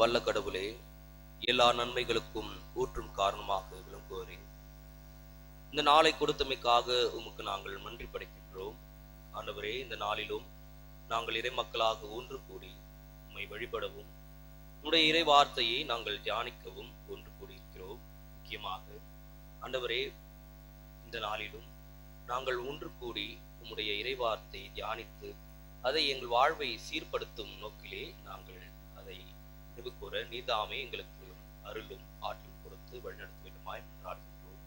வல்ல கடவுளே எல்லா நன்மைகளுக்கும் ஊற்றும் காரணமாக விளங்குவோரே. இந்த நாளை கொடுத்தமைக்காக உமக்கு நாங்கள் நன்றி படைக்கின்றோம். ஆண்டவரே இந்த நாளிலும் நாங்கள் இறை மக்களாக ஒன்று கூடி உம்மை வழிபடவும் உம்முடைய இறை வார்த்தையை நாங்கள் தியானிக்கவும் ஒன்று கூடியிருக்கிறோம். முக்கியமாக ஆண்டவரே இந்த நாளிலும் நாங்கள் ஒன்று கூடி உம்முடைய இறைவார்த்தை தியானித்து அதை எங்கள் வாழ்வை சீர்படுத்தும் நோக்கிலே நாங்கள் நினைவு கூற நீதாமே எங்களுக்கு அருளும் ஆற்றல் கொடுத்து வழிநடத்த வேண்டுமாய் பிரார்த்திக்கிறோம்.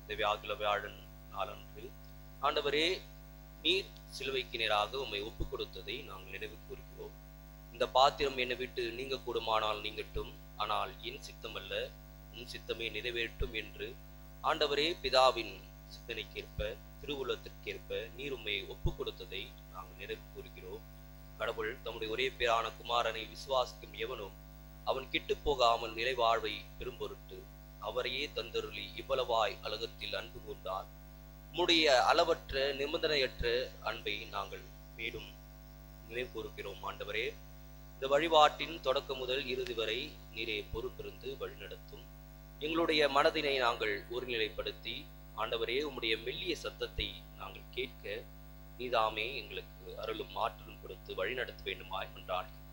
இந்த வியாகுல வியாழன் நாளன்று. ஆண்டவரே நீர் சிலுவைக்கு நேராக உம்மை ஒப்பு கொடுத்ததை நாங்கள் நினைவு கூறுகிறோம். இந்த பாத்திரம் என்னை விட்டு நீங்க கூடுமானால் நீங்கட்டும் ஆனால் என் சித்தமல்ல உன் சித்தமே நிறைவேற்றும் என்று. ஆண்டவரே பிதாவின் சிந்தனைக்கேற்ப திருவுலத்திற்கேற்ப நீர் உம்மை ஒப்பு கொடுத்ததை நாங்கள் நிறைவு கூறுகிறோம். கடவுள் தம்முடைய ஒரே பேரான குமாரனை விசுவாசிக்கும் எவனும் அவன் கெட்டு போகாமல் நிறைவாழ்வை பெரும்பொருட்டு அவரையே தந்தருளி இவ்வளவாய் அழகத்தில் அன்பு கூர்ந்தார். உம்முடைய அளவற்ற நிபந்தனையற்ற அன்பை நாங்கள் மேலும் நினைவு கூறுகிறோம் ஆண்டவரே. இந்த வழிபாட்டின் தொடக்கம் முதல் இறுதி வரை நீரே பொறுப்பிருந்து வழிநடத்தும். எங்களுடைய மனதினை நாங்கள் ஒருநிலைப்படுத்தி ஆண்டவரே உம்முடைய மெல்லிய சத்தத்தை நாங்கள் கேட்க நீதாமே எங்களுக்கு அருளும் ஆற்றலும் கொடுத்து வழிநடத்த வேண்டுமாய் கொண்டாடுகின்றோம்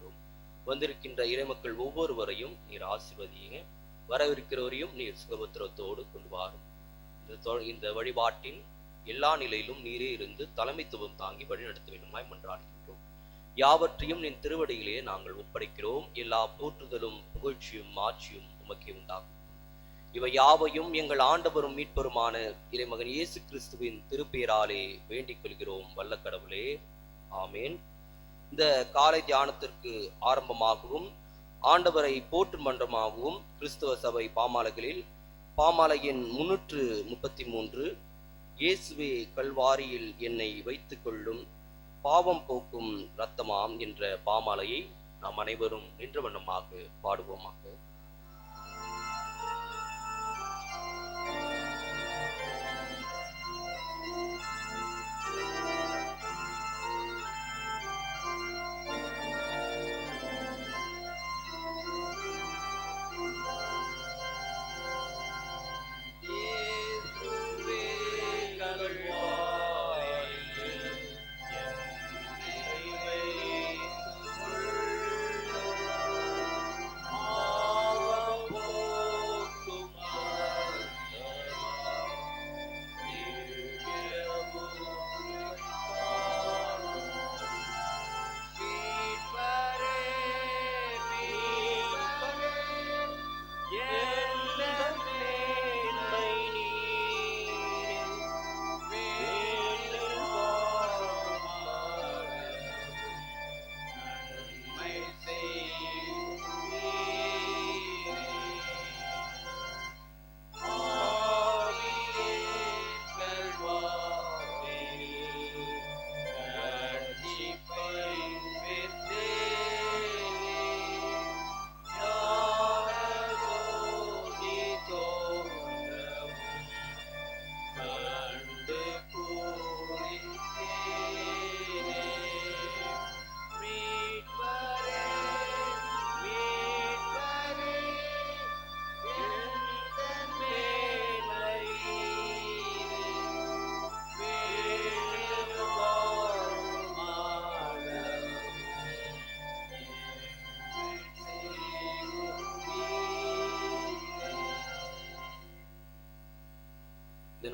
வந்திருக்கின்ற இறைமக்கள் ஒவ்வொருவரையும் நீர் ஆசிர்வதியுங்க. வரவிருக்கிறவரையும் நீர் சுகபத்திரத்தோடு கொண்டு வாரும். இந்த தொ- இந்த வழிபாட்டின் எல்லா நிலையிலும் நீரே இருந்து தலைமைத்துவம் தாங்கி வழிநடத்த வேண்டுமாய் மன்றாடுகின்றோம். யாவற்றையும் நின் திருவடியிலே நாங்கள் ஒப்படைக்கிறோம். எல்லா போற்றுதலும் புகழ்ச்சியும் மாட்சியும் உமக்கே உண்டாகும். இவை யாவையும் எங்கள் ஆண்டவரும் மீட்பருமான இறைமகன் இயேசு கிறிஸ்துவின் திருப்பெயராலே வேண்டிக் கொள்கிறோம். வல்ல கடவுளே. ஆமேன். இந்த காலை தியானத்திற்கு ஆரம்பமாகவும் ஆண்டவரை போற்று மன்றமாகவும் கிறிஸ்தவ சபை பாமாலைகளில் பாமாலையின் முன்னூற்று முப்பத்தி மூன்று இயேசுவே கல்வாரியில் என்னை வைத்து கொள்ளும் பாவம் போக்கும் இரத்தமாம் என்ற பாமாலையை நாம் அனைவரும் நின்ற வண்ணமாக பாடுவோமாக.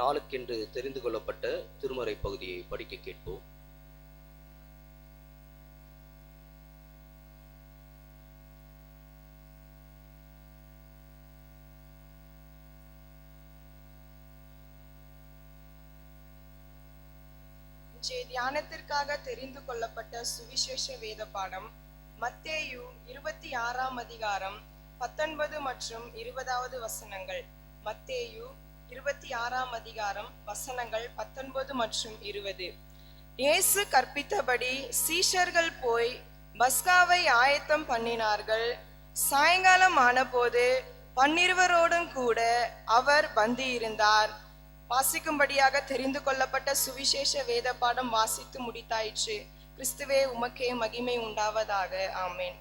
நாளுக்கென்று தெரிந்து கொள்ளப்பட்ட திருமறை பகுதியை படிக்க கேட்போம். இன்றைய தியானத்திற்காக தெரிந்து கொள்ளப்பட்ட சுவிசேஷ வேத பாடம் மத்தேயு இருபத்தி ஆறாம் அதிகாரம் பத்தொன்பது மற்றும் இருபதாவது வசனங்கள். மத்தேயு இருபத்தி ஆறாம் அதிகாரம் வசனங்கள் பத்தொன்பது மற்றும் இருபது. இயேசு கற்பித்தபடி சீஷர்கள் போய் பஸ்காவை ஆயத்தம் பண்ணினார்கள். சாயங்காலம் ஆனபோது பன்னிருவரோடும் கூட அவர் வந்தியிருந்தார் வாசிக்கும்படியாக தெரிந்து கொள்ளப்பட்ட சுவிசேஷ வேத பாடம் வாசித்து முடித்தாயிற்று. கிறிஸ்துவே உமக்கே மகிமை உண்டாவதாக. ஆமேன்.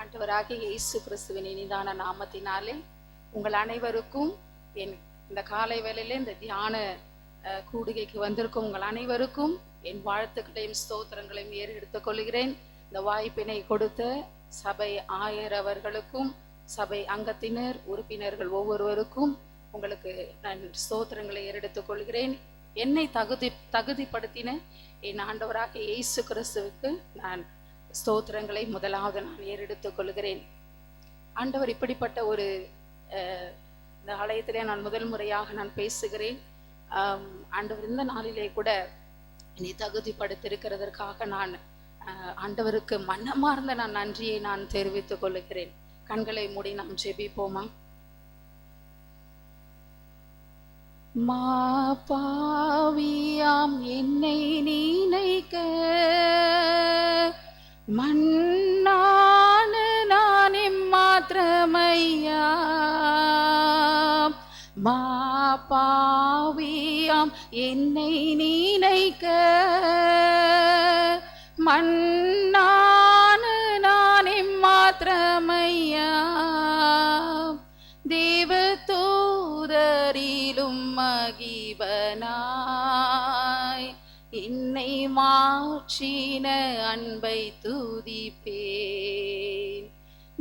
ஆண்டவராகிய இயேசு கிறிஸ்துவின் இனிதான நாமத்தினாலே உங்கள் அனைவருக்கும் என் இந்த காலை வேளையிலே இந்த தியான கூடுகைக்கு வந்திருக்கும் உங்கள் அனைவருக்கும் என் வாழ்த்துக்களையும் ஸ்தோத்திரங்களையும் ஏறெடுத்துக் கொள்கிறேன். இந்த வாய்ப்பினை கொடுத்த சபை ஆயர் அவர்களுக்கும் சபை அங்கத்தினர் உறுப்பினர்கள் ஒவ்வொருவருக்கும் உங்களுக்கு நான் ஸ்தோத்திரங்களை ஏறெடுத்துக் கொள்கிறேன். என்னை தகுதி தகுதிப்படுத்தின என் ஆண்டவராக இயேசு கிறிஸ்துவுக்கு நான் ஸ்தோத்திரங்களை முதலாவது நான் ஏறெடுத்துக் கொள்கிறேன். ஆண்டவர் இப்படிப்பட்ட ஒரு அஹ், இந்த ஆலயத்திலே நான் முதல் முறையாக நான் பேசுகிறேன். ஆண்டவர் இந்த நாளிலே கூட என்னை தகுதிப்படுத்திருக்கிறதற்காக நான் ஆண்டவருக்கு மனமார்ந்த நான் நன்றியை நான் தெரிவித்துக் கொள்கிறேன். கண்களை மூடி நாம் ஜெபிப்போமா? மா பாவியாம் என்னை நினைக்க மண்ணான நான் எம்மாத்திரமையா மா பாவியாம் என்னை நினைக்க மண் மாற்றின அன்பை துதிப்பேன்.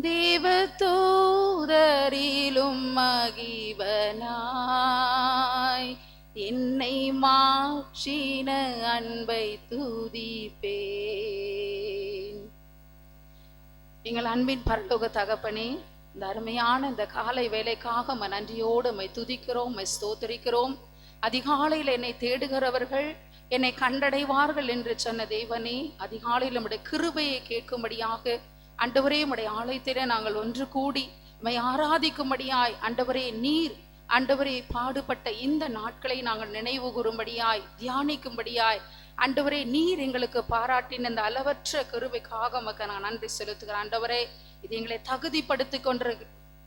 தேவ தூதரிலும் மகிவனாய். என்னை மாற்றின அன்பை துதிப்பேன். எங்கள் அன்பின் பரலோக தகப்பனே இந்த அருமையான இந்த காலை வேலைக்காக நன்றியோடு மை துதிக்கிறோம் மை ஸ்தோத்தரிக்கிறோம். அதிகாலையில் என்னை தேடுகிறவர்கள் என்னை கண்டடைவார்கள் என்று சொன்ன தேவனே அதிகாலையில் நம்முடைய கிருபையை கேட்கும்படியாக அண்டவரே உடைய ஆலயத்திலே நாங்கள் ஒன்று கூடி உம்மை ஆராதிக்கும்படியாய் அண்டவரே நீர் அண்டவரே பாடுபட்ட இந்த நாட்களை நாங்கள் நினைவு கூறும்படியாய் தியானிக்கும்படியாய் அண்டவரே நீர் எங்களுக்கு பாராட்டின இந்த அளவற்ற கருவைக்காக உமக்கு நான் நன்றி செலுத்துகிறேன். அண்டவரே இது எங்களை தகுதிப்படுத்தி கொன்ற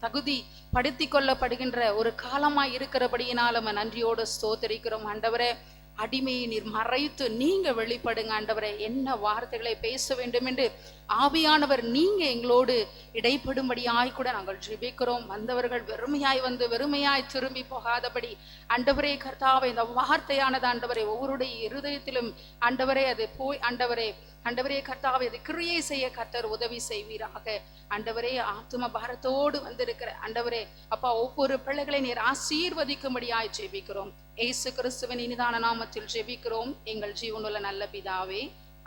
தகுதி படுத்தி கொள்ளப்படுகின்ற ஒரு காலமாய் இருக்கிறபடியினால் நம்ம நன்றியோடு ஸ்தோத்தரிக்கிறோம். ஆண்டவரே அடிமையை நீர் மறைத்து நீங்க வெளிப்படுங்க ஆண்டவரே. என்ன வார்த்தைகளை பேச வேண்டும் என்று ஆவியானவர் நீங்க எங்களோடு இடைப்படும்படியாய் கூட நாங்கள் ஜெபிக்கிறோம். வந்தவர்கள் வெறுமையாய் வந்து வெறுமையாய் திரும்பி போகாதபடி அண்டவரே கர்த்தாவை இந்த வார்த்தையானது ஆண்டவரே ஒவ்வொருடைய இருதயத்திலும் ஆண்டவரே அது போய் ஆண்டவரே ஆண்டவரே கர்த்தாவை அது கிரியை செய்ய கர்த்தர் உதவி செய்வீராக. ஆண்டவரே ஆத்தும பாரத்தோடு வந்திருக்கிற ஆண்டவரே அப்பா ஒவ்வொரு பிள்ளைகளை நீர் ஆசீர்வதிக்கும்படியாய் ஜெபிக்கிறோம். ஏசு கிறிஸ்துவின் இனிதான நாமத்தில் ஜெபிக்கிறோம். எங்கள் ஜீவனுள்ள நல்ல பிதாவே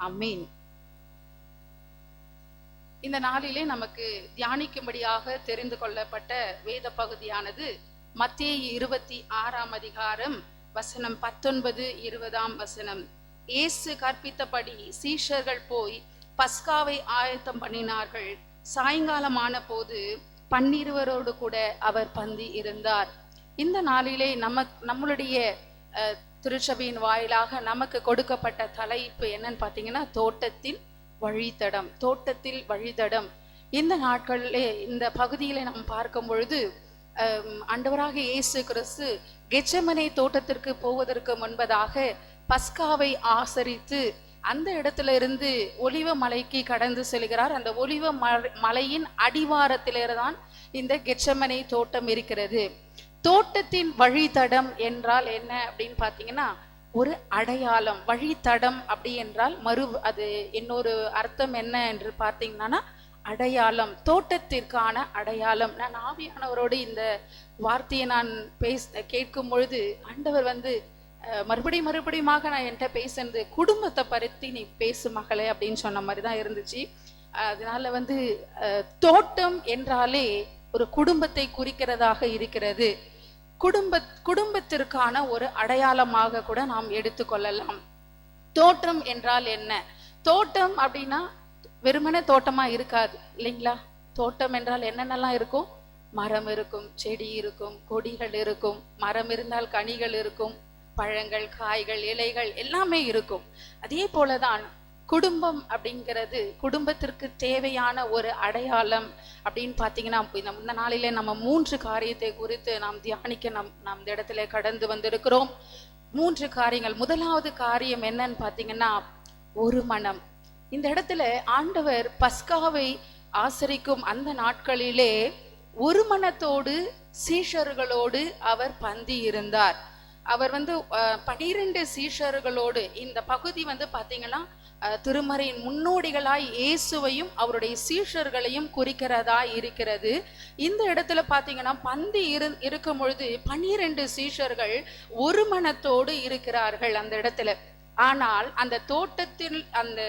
அமீன் இந்த நாளிலே நமக்கு தியானிக்கும்படியாக தெரிந்து கொள்ளப்பட்ட வேத பகுதியானது மத்திய இருபத்தி ஆறாம் அதிகாரம் வசனம் பத்தொன்பது இருபதாம் வசனம். இயேசு கற்பித்தபடி சீஷர்கள் போய் பஸ்காவை ஆயத்தம் பண்ணினார்கள். சாயங்காலமான போது பன்னிருவரோடு கூட அவர் பந்தி இருந்தார். இந்த நாளிலே நம்ம நம்மளுடைய அஹ், திருச்சபையின் வாயிலாக நமக்கு கொடுக்கப்பட்ட தலைப்பு என்னன்னு பார்த்தீங்கன்னா தோட்டத்தின் வழித்தடம் தோட்டத்தில் வழித்தடம். இந்த நாட்களிலே இந்த பகுதியிலே நாம் பார்க்கும் பொழுது அண்டவராக இயேசு கிறிஸ்து கெச்சமனை தோட்டத்திற்கு போவதற்கு முன்பதாக பஸ்காவை ஆசரித்து அந்த இடத்துல இருந்து ஒலிவ மலைக்கு கடந்து செல்கிறார். அந்த ஒலிவ மலையின் அடிவாரத்திலேதான் இந்த கெச்சமனை தோட்டம் இருக்கிறது. தோட்டத்தின் வழித்தடம் என்றால் என்ன அப்படின்னு பார்த்தீங்கன்னா ஒரு அடையாளம் வழித்தடம் அப்படி என்றால் மறு அது இன்னொரு அர்த்தம் என்ன என்று பார்த்தீங்கன்னா அடையாளம் தோட்டத்திற்கான அடையாளம். நான் ஆவியானவரோடு இந்த வார்த்தையை நான் பேச கேட்கும் பொழுது ஆண்டவர் வந்து மறுபடி மறுபடியும் மறுபடியுமாக நான் என்கிட்ட பேசுனது குடும்பத்தை பற்றி நீ பேசு மகளே அப்படின்னு சொன்ன மாதிரி தான் இருந்துச்சு. அதனால வந்து தோட்டம் என்றாலே ஒரு குடும்பத்தை குறிக்கிறதாக இருக்கிறது. குடும்ப குடும்பத்திற்கான ஒரு அடையாளமாக கூட நாம் எடுத்துக்கொள்ளலாம். தோட்டம் என்றால் என்ன? தோட்டம் அப்படின்னா வெறுமனே தோட்டமா இருக்காது இல்லைங்களா? தோட்டம் என்றால் என்னென்னலாம் இருக்கும்? மரம் இருக்கும் செடி இருக்கும் கொடிகள் இருக்கும் மரம் இருந்தால் கனிகள் இருக்கும் பழங்கள் காய்கள் இலைகள் எல்லாமே இருக்கும். அதே போலதான் குடும்பம் அப்படிங்கிறது குடும்பத்திற்கு தேவையான ஒரு அடையாளம் அப்படின்னு பார்த்தீங்கன்னா இந்த நாளிலே நம்ம மூன்று காரியத்தை குறித்து நாம் தியானிக்க நம் நாம் இந்த இடத்துல கடந்து வந்திருக்கிறோம். மூன்று காரியங்கள். முதலாவது காரியம் என்னன்னு பார்த்தீங்கன்னா ஒரு மனம். இந்த இடத்துல ஆண்டவர் பஸ்காவை ஆசரிக்கும் அந்த நாட்களிலே ஒரு மனத்தோடு சீஷர்களோடு அவர் பந்தி இருந்தார் அவர் வந்து பனிரெண்டு சீஷர்களோடு இந்த பகுதி வந்து பார்த்தீங்கன்னா திருமறையின் முன்னோடிகளாய் இயேசுவையும் அவருடைய சீஷர்களையும் குறிக்கிறதா இருக்கிறது. இந்த இடத்துல பார்த்தீங்கன்னா பந்தி இரு இருக்கும் பொழுது பனிரெண்டு சீஷர்கள் ஒரு மனத்தோடு இருக்கிறார்கள் அந்த இடத்துல. ஆனால் அந்த தோட்டத்தில் அந்த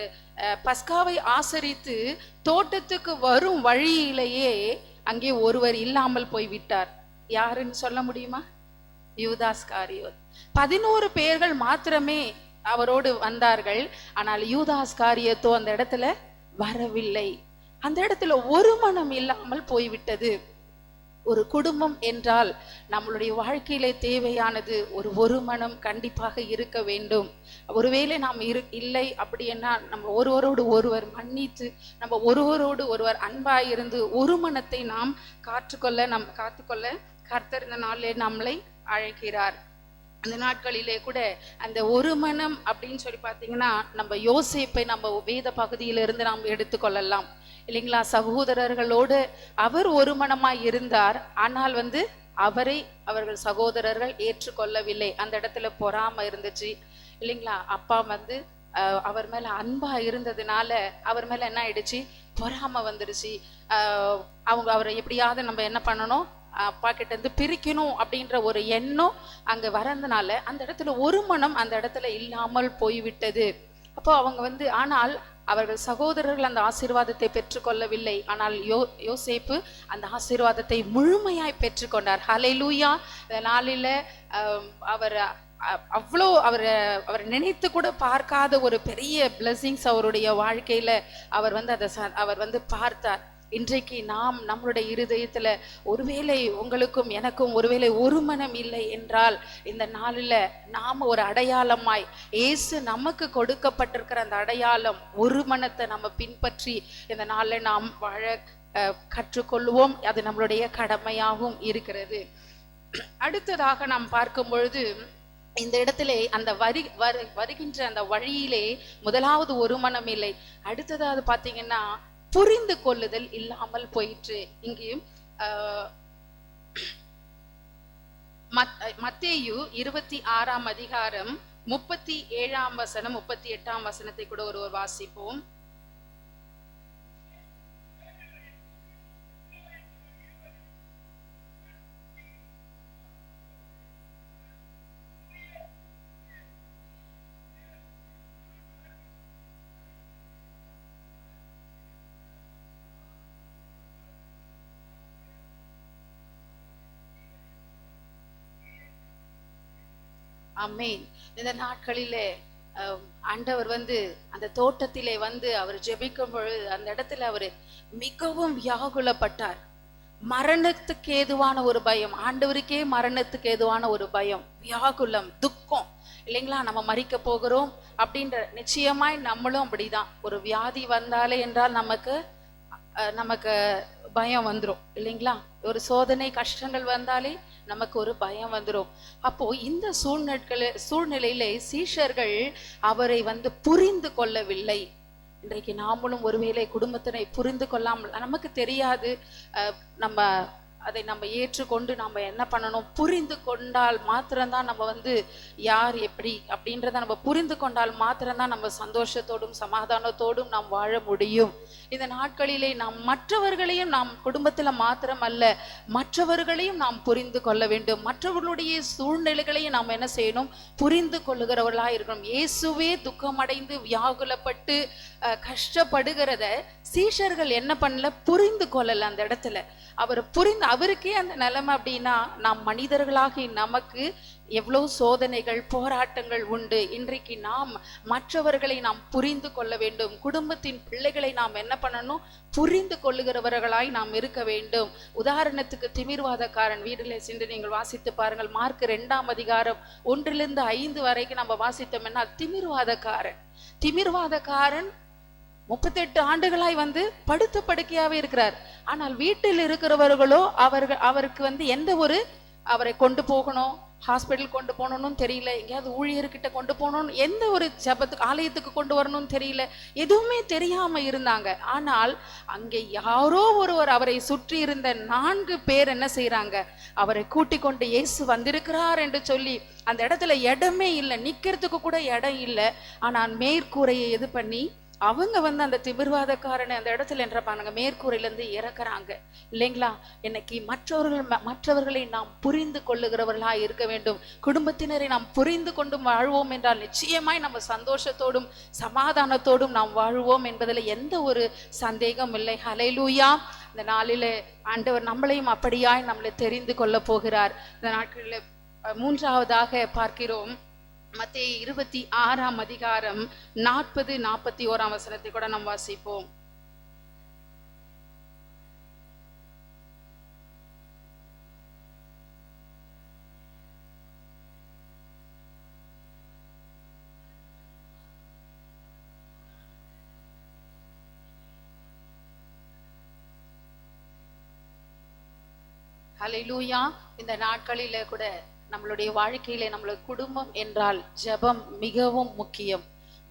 பஸ்காவை ஆசரித்து தோட்டத்துக்கு வரும் வழியிலேயே அங்கே ஒருவர் இல்லாமல் போய் விட்டார் யாருன்னு சொல்ல முடியுமா? யூதாஸ் காரியோத். பதினோரு பேர்கள் மாத்திரமே அவரோடு வந்தார்கள். ஆனால் யூதாஸ் காரியத்தோ அந்த இடத்துல வரவில்லை. அந்த இடத்துல ஒரு மனம் இல்லாமல் போய்விட்டது. ஒரு குடும்பம் என்றால் நம்மளுடைய வாழ்க்கையிலே தேவையானது ஒரு ஒரு மனம் கண்டிப்பாக இருக்க வேண்டும். ஒருவேளை நாம் இரு இல்லை அப்படின்னா நம்ம ஒருவரோடு ஒருவர் மன்னித்து நம்ம ஒருவரோடு ஒருவர் அன்பாய் இருந்து ஒரு மனத்தை நாம் காற்றுக்கொள்ள நம் காத்துக்கொள்ள கர்த்தர் இந்த நாளிலே நம்மளை அழைக்கிறார். அந்த நாட்களிலே கூட அந்த ஒரு மனம் அப்படின்னு சொல்லி பார்த்தீங்கன்னா நம்ம யோசிப்பை நம்ம வேத பகுதியிலிருந்து நாம் எடுத்துக்கொள்ளலாம். இல்லைங்களா? சகோதரர்களோடு அவர் ஒரு மனமாய் இருந்தார் ஆனால் வந்து அவரை அவர்கள் சகோதரர்கள் ஏற்றுக்கொள்ளவில்லை. அந்த இடத்துல பொறாம இருந்துச்சு. இல்லைங்களா? அப்பா வந்து அவர் மேல அன்பா இருந்ததுனால அவர் மேல என்ன ஆயிடுச்சு? பொறாம வந்துருச்சு. அவங்க அவரை எப்படியாவது நம்ம என்ன பண்ணணும்? அப்பா கிட்ட இருந்து பிரிக்கணும் அப்படின்ற ஒரு எண்ணம் அங்க வரதுனால அந்த இடத்துல ஒரு மனம் அந்த இடத்துல இல்லாமல் போய்விட்டது. அப்போ அவங்க வந்து ஆனால் அவர்கள் சகோதரர்கள் அந்த ஆசீர்வாதத்தை பெற்றுக்கொள்ளவில்லை. ஆனால் யோ யோசேப்பு அந்த ஆசீர்வாதத்தை முழுமையாய் பெற்றுக்கொண்டார். ஹalleluya. இந்த நாளில் அவர் அவ்வளோ அவர் அவர் நினைத்து கூட பார்க்காத ஒரு பெரிய பிளஸ்ஸிங்ஸ் அவருடைய வாழ்க்கையில அவர் வந்து அதை ச- அவர் வந்து பார்த்தார். இன்றைக்கு நாம் நம்மளுடைய இருதயத்துல ஒருவேளை உங்களுக்கும் எனக்கும் ஒருவேளை ஒரு மனம் இல்லை என்றால் இந்த நாளில் நாம் ஒரு அடையாளமாய் இயேசு நமக்கு கொடுக்கப்பட்டிருக்கிற அந்த அடையாளம் ஒரு மனத்தை நம்ம பின்பற்றி இந்த நாளில் நாம் வாழ கற்றுக்கொள்வோம். அது நம்மளுடைய கடமையாகவும் இருக்கிறது. அடுத்ததாக நாம் பார்க்கும் பொழுது இந்த இடத்திலே அந்த வரி வரு வருகின்ற அந்த வழியிலே முதலாவது ஒரு மனம் இல்லை. அடுத்ததாவது பார்த்தீங்கன்னா புரிந்து கொள்ளுதல் இல்லாமல் போயிற்று. இங்கு மத்- மத்தேயு இருபத்தி ஆறாம் அதிகாரம் முப்பத்தி ஏழாம் வசனம் முப்பத்தி எட்டாம் வசனத்தை கூட ஒருவர் வாசிப்போம். ஆமென். இந்த நாட்களிலே ஆண்டவர் வந்து அந்த தோட்டத்திலே வந்து அவர் ஜெபிக்கும் பொழுது அந்த இடத்துல அவர் மிகவும் வியாகுலப்பட்டார். மரணத்துக்கு ஏதுவான ஒரு பயம் ஆண்டவருக்கே மரணத்துக்கு ஏதுவான ஒரு பயம் வியாகுலம் துக்கம். இல்லைங்களா? நம்ம மறிக்க போகிறோம் அப்படின்ற நிச்சயமாய் நம்மளும் அப்படிதான். ஒரு வியாதி வந்தாலே என்றால் நமக்கு நமக்கு பயம் வந்துடும் இல்லைங்களா? ஒரு சோதனை கஷ்டங்கள் வந்தாலே நமக்கு ஒரு பயம் வந்துடும் அப்போ இந்த சூழ்நிலை சூழ்நிலையிலே சீஷர்கள் அவரை வந்து புரிந்து கொள்ளவில்லை. இன்றைக்கு நாமளும் ஒருவேளை குடும்பத்தினை புரிந்து கொள்ளாமல் நமக்கு தெரியாது நம்ம அதை நம்ம ஏற்றுக்கொண்டு நம்ம என்ன பண்ணணும்? புரிந்து கொண்டால் மாத்திரம்தான் நம்ம வந்து யார் எப்படி அப்படின்றத நம்ம புரிந்து கொண்டால் மாத்திரம்தான் நம்ம சந்தோஷத்தோடும் சமாதானத்தோடும் நாம் வாழ முடியும். இந்த நாட்களிலே நாம் மற்றவர்களையும் நாம் குடும்பத்தில் மாத்திரம் அல்ல மற்றவர்களையும் நாம் புரிந்து கொள்ள வேண்டும். மற்றவர்களுடைய சூழ்நிலைகளையும் நாம் என்ன செய்யணும்? புரிந்து கொள்ளுகிறவர்களாக இருக்கணும். இயேசுவே துக்கமடைந்து வியாகுலப்பட்டு கஷ்டப்படுகிறத சீஷர்கள் என்ன பண்ணல? புரிந்து கொள்ளல அந்த இடத்துல. அவர் புரிந்து அவருக்கே அந்த நிலைமை அப்படின்னா நாம் மனிதர்களாகி நமக்கு எவ்வளவு சோதனைகள் போராட்டங்கள் உண்டு. இன்றைக்கு நாம் மற்றவர்களை நாம் புரிந்து கொள்ள வேண்டும். குடும்பத்தின் பிள்ளைகளை நாம் என்ன பண்ணணும்? புரிந்து கொள்ளுகிறவர்களாய் நாம் இருக்க வேண்டும். உதாரணத்துக்கு திமிர்வாதக்காரன் வீட்டில் சென்று நீங்கள் வாசித்து பாருங்கள். மார்க் ரெண்டாம் அதிகாரம் ஒன்றிலிருந்து ஐந்து வரைக்கும் நம்ம வாசித்தோம்னா திமிர்வாதக்காரன். திமிர்வாதக்காரன் முப்பத்தெட்டு ஆண்டுகளாய் வந்து படுத்த படுக்கையாவே இருக்கிறார். ஆனால் வீட்டில் இருக்கிறவர்களோ அவர்கள் அவருக்கு வந்து எந்த ஒரு அவரை கொண்டு போகணும்? ஹாஸ்பிட்டல் கொண்டு போகணும்னு தெரியல எங்கேயாவது ஊழியர்கிட்ட கொண்டு போகணும்னு எந்த ஒரு ஜெபத்துக்கு ஆலயத்துக்கு கொண்டு வரணும்னு தெரியல எதுவுமே தெரியாமல் இருந்தாங்க. ஆனால் அங்கே யாரோ ஒருவர் அவரை சுற்றி இருந்த நான்கு பேர் என்ன செய்கிறாங்க அவரை கூட்டி கொண்டு இயேசு வந்திருக்கிறார் என்று சொல்லி அந்த இடத்துல இடமே இல்லை நிற்கிறதுக்கு கூட இடம் இல்லை. ஆனால் மேற்கூரையை இது பண்ணி அவங்க வந்து அந்த திமிர்வாதக்காரனை அந்த இடத்துல என்ன பாருங்க. மேற்கூரையிலேருந்து இறக்குறாங்க. இல்லைங்களா? இன்னைக்கு மற்றவர்கள் ம- மற்றவர்களை நாம் புரிந்து கொள்ளுகிறவர்களா இருக்க வேண்டும். குடும்பத்தினரை நாம் புரிந்து கொண்டும் வாழ்வோம் என்றால் நிச்சயமாய் நம்ம சந்தோஷத்தோடும் சமாதானத்தோடும் நாம் வாழ்வோம் என்பதில் எந்த ஒரு சந்தேகம் இல்லை. ஹலைலூயா இந்த நாளில் ஆண்டவர் நம்மளையும் அப்படியாய் நம்மளை தெரிந்து கொள்ள போகிறார். இந்த நாட்களில் மூன்றாவதாக பார்க்கிறோம். மத்திய இருபத்தி ஆறாம் அதிகாரம் நாற்பது நாற்பத்தி ஓராம் வசனத்தை கூட நாம் வாசிப்போம். ஹalleluya. இந்த நாட்களில கூட நம்மளுடைய வாழ்க்கையில நம்மளுடைய குடும்பம் என்றால் ஜெபம் மிகவும் முக்கியம்.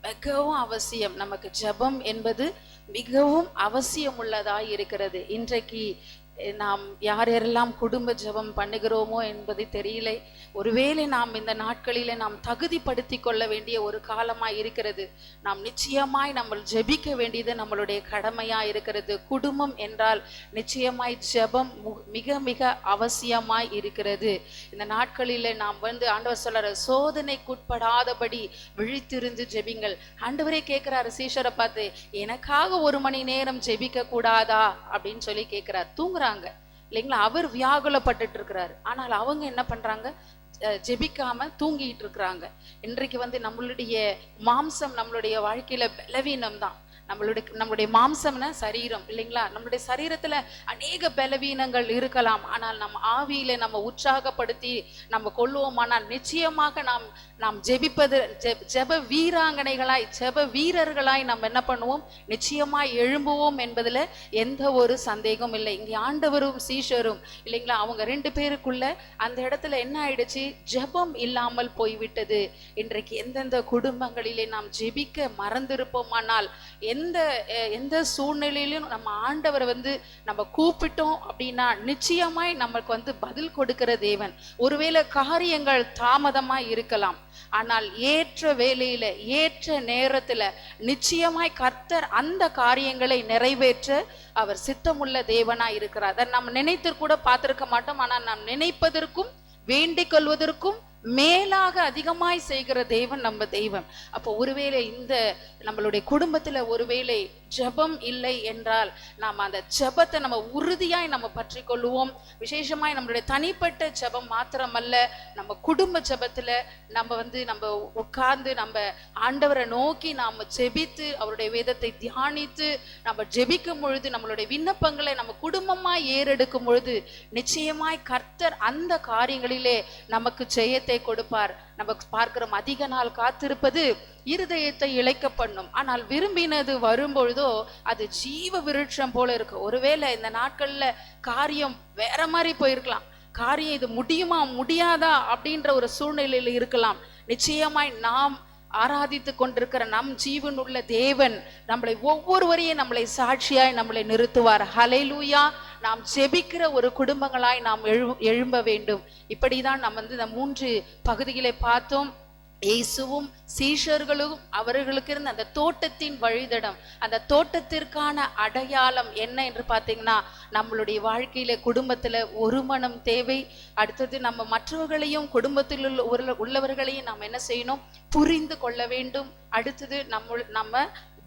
மிகவும் அவசியம். நமக்கு ஜெபம் என்பது மிகவும் அவசியம் உள்ளதாய் இருக்கிறது. இன்றைக்கு நாம் யார் யாரெல்லாம் குடும்ப ஜெபம் பண்ணுகிறோமோ என்பது தெரியல. ஒருவேளை நாம் இந்த நாட்களில் நாம் தகுதிப்படுத்தி கொள்ள வேண்டிய ஒரு காலமாய் இருக்கிறது. நாம் நிச்சயமாய் நம்ம ஜெபிக்க வேண்டியது நம்மளுடைய கடமையா இருக்கிறது. குடும்பம் என்றால் நிச்சயமாய் ஜெபம் மு- மிக மிக அவசியமாய் இருக்கிறது. இந்த நாட்களில் நாம் வந்து ஆண்டவர் சொல்ற சோதனைக்குட்படாதபடி விழித்திருந்து ஜெபிங்கள். ஆண்டவரே கேட்கிறாரு சீஷரை பார்த்து எனக்காக ஒரு மணி நேரம் ஜெபிக்க கூடாதா? அப்படின்னு சொல்லி கேட்கிறார். தூங்குறாங்க இல்லைங்களா? அவர் வியாகுலப்பட்டுட்டு இருக்கிறாரு. ஆனால் அவங்க என்ன பண்றாங்க? ஜெபிக்காம தூங்கிட்டு இருக்கிறாங்க. இன்றைக்கு வந்து நம்மளுடைய மாம்சம் நம்மளுடைய வாழ்க்கையில பலவீனம் தான் நம்மளுடைய நம்மளுடைய மாம்சம்னா சரீரம் இல்லைங்களா? நம்மளுடைய சரீரத்துல அநேக பலவீனங்கள் இருக்கலாம். ஆனால் நம் ஆவியில நம்ம உற்சாகப்படுத்தி நம்ம கொள்வோமானால் நிச்சயமாக நாம் நாம் ஜெபிப்பது ஜெ- ஜெப வீராங்கனைகளாய் ஜெப வீரர்களாய் நம்ம என்ன பண்ணுவோம்? நிச்சயமாய் எழும்புவோம் என்பதுல எந்த ஒரு சந்தேகம் இல்லை. இங்கே ஆண்டவரும் சீஷரும் இல்லைங்களா? அவங்க ரெண்டு பேருக்குள்ள அந்த இடத்துல என்ன ஆயிடுச்சு? ஜெபம் இல்லாமல் போய்விட்டது. இன்றைக்கு எந்தெந்த குடும்பங்களிலே நாம் ஜெபிக்க மறந்திருப்போமானால் எந்த எந்த சூழ்நிலையிலும் நம்ம ஆண்டவரை வந்து நம்ம கூப்பிட்டோம் அப்படின்னா நிச்சயமாய் நமக்கு வந்து பதில் கொடுக்கிற தேவன். ஒருவேளை காரியங்கள் தாமதமாய் இருக்கலாம். ஆனால் ஏற்ற வேலையில ஏற்ற நேரத்துல நிச்சயமாய் கர்த்தர் அந்த காரியங்களை நிறைவேற்ற அவர் சித்தமுள்ள தேவனா இருக்கிறார். அதை நம்ம நினைத்து கூட பார்த்திருக்க மாட்டோம். ஆனால் நாம் நினைப்பதற்கும் வேண்டிக் கொள்வதற்கும் மேலாக அதிகமாய் செய்கிற தேவன் நம்ம தெய்வம். அப்போ ஒருவேளை இந்த நம்மளுடைய குடும்பத்தில் ஒருவேளை ஜெபம் இல்லை என்றால் நாம் அந்த ஜெபத்தை நம்ம உறுதியாய் நம்ம பற்றி கொள்வோம் விசேஷமாய் நம்மளுடைய தனிப்பட்ட ஜெபம் மாத்திரமல்ல நம்ம குடும்ப ஜபத்தில் நம்ம வந்து நம்ம உட்கார்ந்து நம்ம ஆண்டவரை நோக்கி நாம் ஜெபித்து அவருடைய வேதத்தை தியானித்து நம்ம ஜெபிக்கும் பொழுது நம்மளுடைய விண்ணப்பங்களை நம்ம குடும்பமாய் ஏறெடுக்கும் பொழுது நிச்சயமாய் கர்த்தர் அந்த காரியங்களிலே நமக்கு ஜெயத்தை கொடுப்பார். நம்ம பார்க்கிறோம் அதிக நாள் காத்திருப்பது இருதயத்தை இழைக்க பண்ணும் ஆனால் விரும்பினது வரும்பொழுதோ அது ஜீவ விருட்சம் போல இருக்கு. ஒருவேளை இந்த நாட்கள்ல காரியம் வேற மாதிரி போயிருக்கலாம். காரியம் இது முடியுமா முடியாதா அப்படின்ற ஒரு சூழ்நிலையில இருக்கலாம். நிச்சயமாய் நாம் ஆராதித்து கொண்டிருக்கிற நம் ஜீவனுள்ள தேவன் நம்மளை ஒவ்வொருவரையும் நம்மளை சாட்சியாய் நம்மளை நிறுத்துவார். ஹலைலூயா நாம் ஜெபிக்கிற ஒரு குடும்பங்களாய் நாம் எழு எழும்ப வேண்டும். இப்படிதான் நம்ம வந்து இந்த மூன்று பகுதிகளை பார்த்தோம். இயேசுவும் சீஷர்களும் அவர்களுக்கு இருந்த அந்த தோட்டத்தின் வழிதடம் அந்த தோட்டத்திற்கான அடையாளம் என்ன என்று பார்த்தீங்கன்னா நம்மளுடைய வாழ்க்கையில குடும்பத்துல ஒரு மனம் தேவை. அடுத்தது நம்ம மற்றவர்களையும் குடும்பத்தில் உள்ள உள்ளவர்களையும் நாம் என்ன செய்யணும்? புரிந்து கொள்ள வேண்டும். அடுத்தது நம்ம நம்ம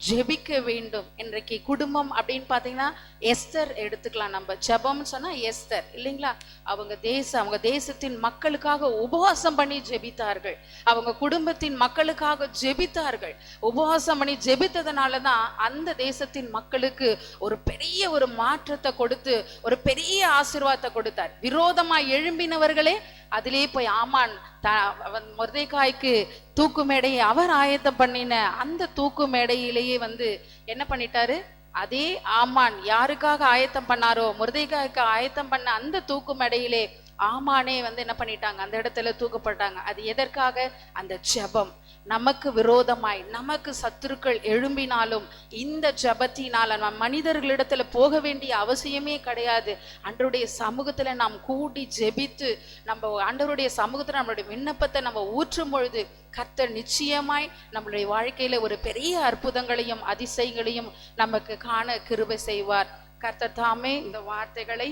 ஜெபிக்க வேண்டும். இன்றைக்கு குடும்பம் அப்படின்னு பார்த்தீங்கன்னா எஸ்தர் எடுத்துக்கலாம் நம்ம. ஜபம்னு சொன்னால் எஸ்தர் இல்லைங்களா? அவங்க தேசம் அவங்க தேசத்தின் மக்களுக்காக உபவாசம் பண்ணி ஜெபித்தார்கள். அவங்க குடும்பத்தின் மக்களுக்காக ஜெபித்தார்கள். உபவாசம் பண்ணி ஜெபித்ததுனால தான் அந்த தேசத்தின் மக்களுக்கு ஒரு பெரிய ஒரு மாற்றத்தை கொடுத்து ஒரு பெரிய ஆசிர்வாதத்தை கொடுத்தார். விரோதமாக எழும்பினவர்களே அதிலே போய் ஆமான் அவன் மொர்தேகாய்க்கு தூக்கு மேடையை அவர் ஆயத்தம் பண்ணின அந்த தூக்கு மேடையிலேயே வந்து என்ன பண்ணிட்டாரு? அதே ஆமான் யாருக்காக ஆயத்தம் பண்ணாரோ முருதைக்காய்க்கு ஆயத்தம் பண்ண அந்த தூக்கு மேடையிலே ஆமானே வந்து என்ன பண்ணிட்டாங்க? அந்த இடத்துல தூக்கப்பட்டாங்க. அது எதற்காக? அந்த ஜபம். நமக்கு விரோதமாய் நமக்கு சத்துருக்கள் எழும்பினாலும் இந்த ஜெபத்தினால நம்ம மனிதர்களிடத்துல போக வேண்டிய அவசியமே கிடையாது. அன்றருடைய சமூகத்துல நாம் கூடி ஜெபித்து நம்ம ஆண்டவருடைய சமூகத்துல நம்மளுடைய விண்ணப்பத்தை நம்ம ஊற்றும் பொழுது கர்த்தர் நிச்சயமாய் நம்மளுடைய வாழ்க்கையில ஒரு பெரிய அற்புதங்களையும் அதிசயங்களையும் நமக்கு காண கிருபை செய்வார். கர்த்தர் தாமே இந்த வார்த்தைகளை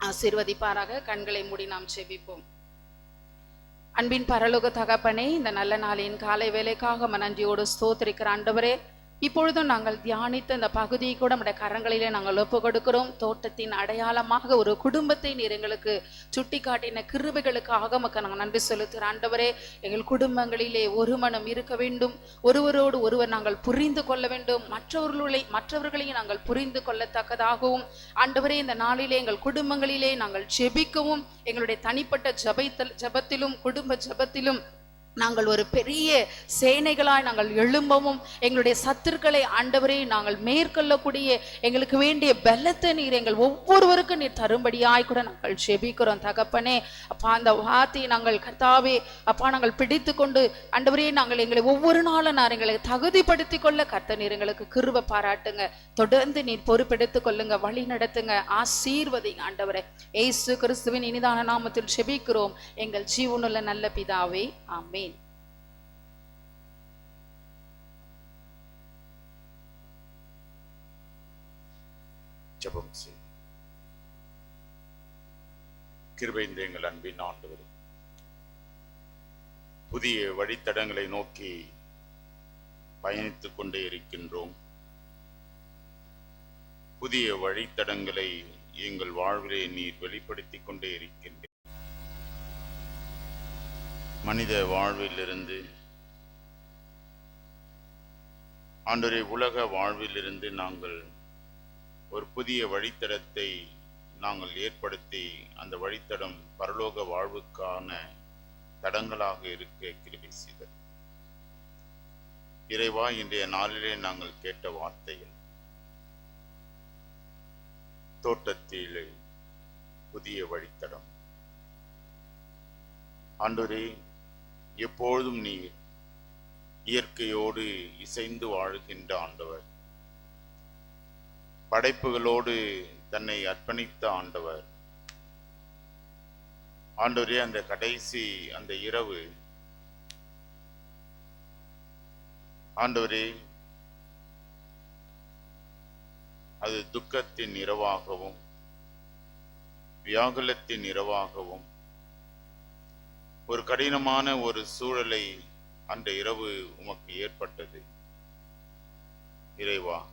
ஆசீர்வதிப்பாராக. கண்களை மூடி நாம் செபிப்போம் அன்பின் பரலோக தகப்பனே இந்த நல்ல நாளின் காலை வேலைக்காக மன நன்றியோடு ஸ்தோத்திரிக்கிற ஆண்டவரே இப்பொழுதும் நாங்கள் தியானித்த இந்த பகுதியை கூட நம்முடைய கரங்களிலே நாங்கள் ஒப்பு கொடுக்கிறோம். தோட்டத்தின் அடையாளமாக ஒரு குடும்பத்தை நீர் எங்களுக்கு சுட்டி காட்டின கிருபைகளுக்காக மக்கள் நாங்கள் நன்றி செலுத்துகிற ஆண்டவரே எங்கள் குடும்பங்களிலே ஒரு மனம் இருக்க வேண்டும். ஒருவரோடு ஒருவர் நாங்கள் புரிந்து கொள்ள வேண்டும். மற்றவர்களை மற்றவர்களையும் நாங்கள் புரிந்து கொள்ளத்தக்கதாகவும் ஆண்டவரே இந்த நாளிலே எங்கள் குடும்பங்களிலே நாங்கள் ஜெபிக்கவும் எங்களுடைய தனிப்பட்ட ஜெபத்தில் ஜெபத்திலும் குடும்ப ஜெபத்திலும் நாங்கள் ஒரு பெரிய சேனைகளாய் நாங்கள் எழும்பவும் எங்களுடைய சத்துருக்களை ஆண்டவரே நாங்கள் மேற்கொள்ளக்கூடிய எங்களுக்கு வேண்டிய பலத்தை நீர் எங்கள் ஒவ்வொருவருக்கும் நீர் தரும்படியாய் கூட நாங்கள் செபிக்கிறோம். தகப்பனே அப்பா அந்த வார்த்தையை நாங்கள் கர்த்தாவே அப்பா நாங்கள் பிடித்து கொண்டு ஆண்டவரே நாங்கள் எங்களை ஒவ்வொரு நாளும் நான் எங்களை தகுதிப்படுத்திக் கொள்ள கர்த்த நீர் எங்களுக்கு கிருபை பாராட்டுங்க. தொடர்ந்து நீர் பொறுப்பெடுத்துக் கொள்ளுங்க வழி நடத்துங்க ஆசீர்வதி ஆண்டவரே. ஏசு கிறிஸ்துவின் இனிதான நாமத்தில் செபிக்கிறோம். எங்கள் ஜீவனுள்ள நல்ல பிதாவே ஆமே ஜபம் செய் கிருபைந்த எங்கள் அன்பின் ஆண்டவர் புதிய வழித்தடங்களை நோக்கி பயணித்துக் கொண்டே இருக்கின்றோம். புதிய வழித்தடங்களை எங்கள் வாழ்விலே நீர் வெளிப்படுத்திக் கொண்டே இருக்கின்றேன் மனித வாழ்விலிருந்து ஆண்டவரே உலக வாழ்விலிருந்து நாங்கள் ஒரு புதிய வழித்தடத்தை நாங்கள் ஏற்படுத்தி அந்த வழித்தடம் பரலோக வாழ்வுக்கான தடங்களாக இருக்க கிருபி செய்தது. இறைவா இன்றைய நாளிலே நாங்கள் கேட்ட வார்த்தைகள் தோட்டத்திலே புதிய வழித்தடம். ஆண்டவரே எப்பொழுதும் நீர் இயற்கையோடு இசைந்து வாழுகின்ற ஆண்டவர். படைப்புகளோடு தன்னை அர்ப்பணித்த ஆண்டவர். ஆண்டவரே அந்த கடைசி அந்த இரவு. ஆண்டவரே அது துக்கத்தின் இரவாகவும் வியாகுலத்தின் இரவாகவும் ஒரு கடினமான ஒரு சூழலை அந்த இரவு உமக்கு ஏற்பட்டது. இறைவா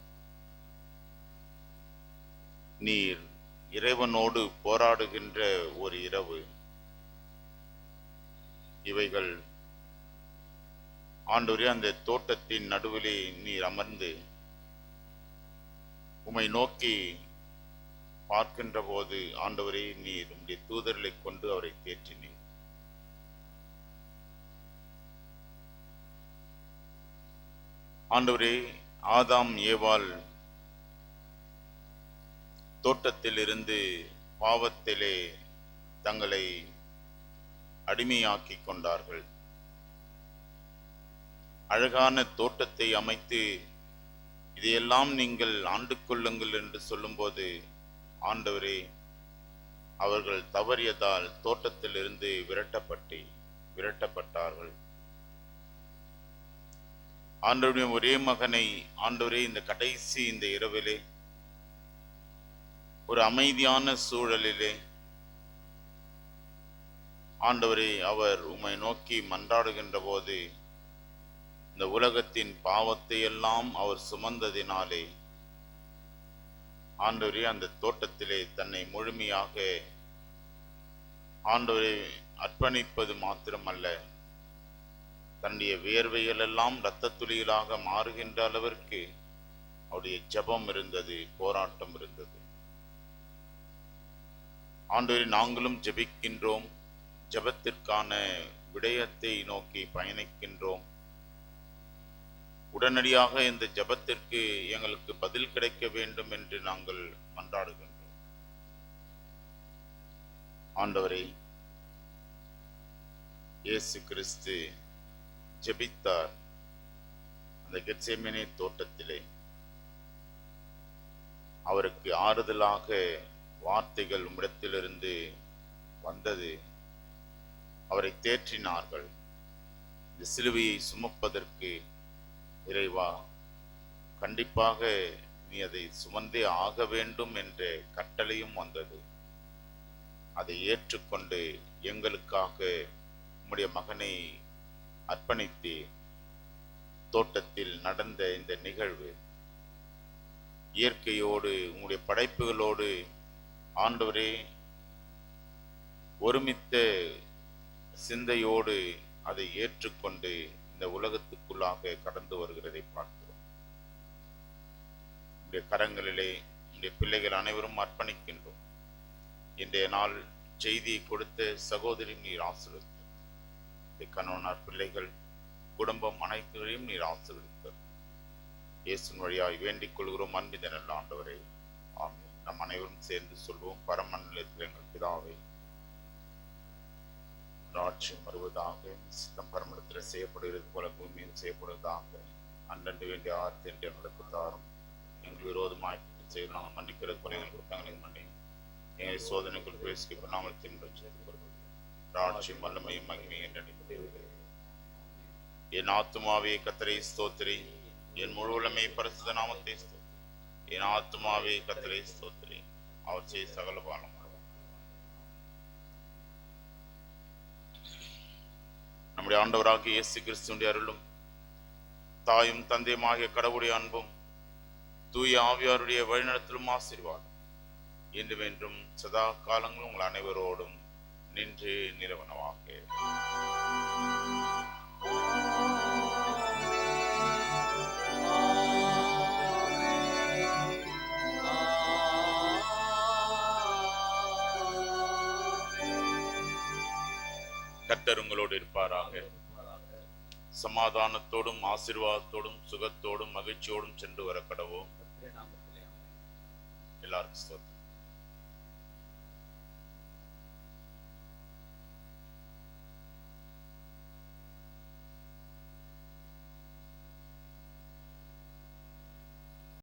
நீர் இறைவனோடு போராடுகின்ற ஒரு இரவு. இவைகள் ஆண்டவரே அந்த தோட்டத்தின் நடுவிலே நீர் அமர்ந்து உம்மை நோக்கி பார்க்கின்ற போது ஆண்டவரே நீர் உம்முடைய தூதர்களை கொண்டு அவரை தேற்றினீர். ஆண்டவரே ஆதாம் ஏவாள் தோட்டத்திலிருந்து பாவத்திலே தங்களை அடிமையாக்கிக் கொண்டார்கள். அழகான தோட்டத்தை அமைத்து இதையெல்லாம் நீங்கள் ஆண்டு கொள்ளுங்கள் என்று சொல்லும்போது ஆண்டவரே அவர்கள் தவறியதால் தோட்டத்திலிருந்து விரட்டப்பட்டு விரட்டப்பட்டார்கள். ஆண்டவருடைய ஒரே மகனை ஆண்டவரே இந்த கடைசி இந்த இரவிலே ஒரு அமைதியான சூழலிலே ஆண்டவரே அவர் உம்மை நோக்கி மன்றாடுகின்ற போது இந்த உலகத்தின் பாவத்தை எல்லாம் அவர் சுமந்ததினாலே ஆண்டவரே அந்த தோட்டத்திலே தன்னை முழுமையாக ஆண்டவரை அர்ப்பணிப்பது மாத்திரமல்ல தன்னுடைய வியர்வைகள் எல்லாம் இரத்த துளிகளாக மாறுகின்ற அளவிற்கு அவருடைய ஜெபம் இருந்தது போராட்டம் இருந்தது. ஆண்டவரே நாங்களும் ஜெபிக்கின்றோம். ஜெபத்திற்கான விடயத்தை நோக்கி பயணிக்கின்றோம். உடனடியாக இந்த ஜெபத்திற்கு எங்களுக்கு பதில் கிடைக்க வேண்டும் என்று நாங்கள் மன்றாடுகின்றோம். ஆண்டவரே இயேசு கிறிஸ்து ஜெபித்தார். அந்த கெத்செமனே தோட்டத்திலே அவருக்கு ஆறுதலாக வார்த்தைகள் உம்மிடத்திலிருந்து வந்தது. அவரை தேற்றினார்கள். இந்த சிலுவையை சுமப்பதற்கு இறைவா கண்டிப்பாக நீ அதை சுமந்தே ஆக வேண்டும் என்ற கட்டளையும் வந்தது. அதை ஏற்றுக்கொண்டு எங்களுக்காக உம்முடைய மகனை அர்ப்பணித்து தோட்டத்தில் நடந்த இந்த நிகழ்வு இயற்கையோடு உங்களுடைய படைப்புகளோடு ஆண்டவரே ஒருமித்த சிந்தையோடு அதை ஏற்றுக்கொண்டு இந்த உலகத்துக்குள்ளாக கடந்து வருகிறதை பார்க்கிறோம். உடைய கரங்களிலே உடைய பிள்ளைகள் அனைவரும் அர்ப்பணிக்கின்றோம். இன்றைய நாள் செய்தியை கொடுத்த சகோதரி நீர் ஆசிரியர் கணவனார் பிள்ளைகள் குடும்பம் அனைத்துகளையும் நீர் ஆசிரியர் இயேசு வழியாய் வேண்டிக் கொள்கிறோம் அன்பிதன் ஆண்டவரே. நம் அனைவரும் சேர்ந்து சொல்வோம் பரமநிலத்தில் எங்கள் பிதாவை. ராட்சியம் வருவதாக சித்தம் பரமடத்தில் செய்யப்படுகிறது போல பூமியில் செய்யப்படுவதாக அன்றண்டு வேண்டிய ஆர்த்தி என்று எங்களுக்கு தாரும் எங்கள் விரோதமாக செய்து நாங்கள் மன்னிக்கிறது போல குறைகள் கொடுத்தாங்க மன்னி எங்கள் சோதனைக்குள் பேசி பண்ணாமல் தின்ப செய்து கொள்வது ராட்சியம் வல்லமையும் மகிமை என்று என் ஆத்துமாவே கத்திரை ஸ்தோத்திரி. என் முழு உலமை பரிசுத நாமத்தை என் ஆத்மாவே கத்தரை ஸ்தோத்திரி. அவர் செய்ய சகல பானம் நம்முடைய ஆண்டவராக இயேசு கிறிஸ்துடைய அருளும் தாயும் தந்தையுமாகிய கடவுளுடைய அன்பும் தூய ஆவியாருடைய வழிநடத்தலும் ஆசீர்வாதம். என்று வென்றும் சதா காலங்களும் உங்கள் அனைவரோடும் நின்று நிறுவனமாக கர்த்தர் உங்களோடு இருப்பாராக. சமாதானத்தோடும் ஆசிர்வாதத்தோடும் சுகத்தோடும் மகிழ்ச்சியோடும் சென்று வர கடவோம் எல்லாருக்கும்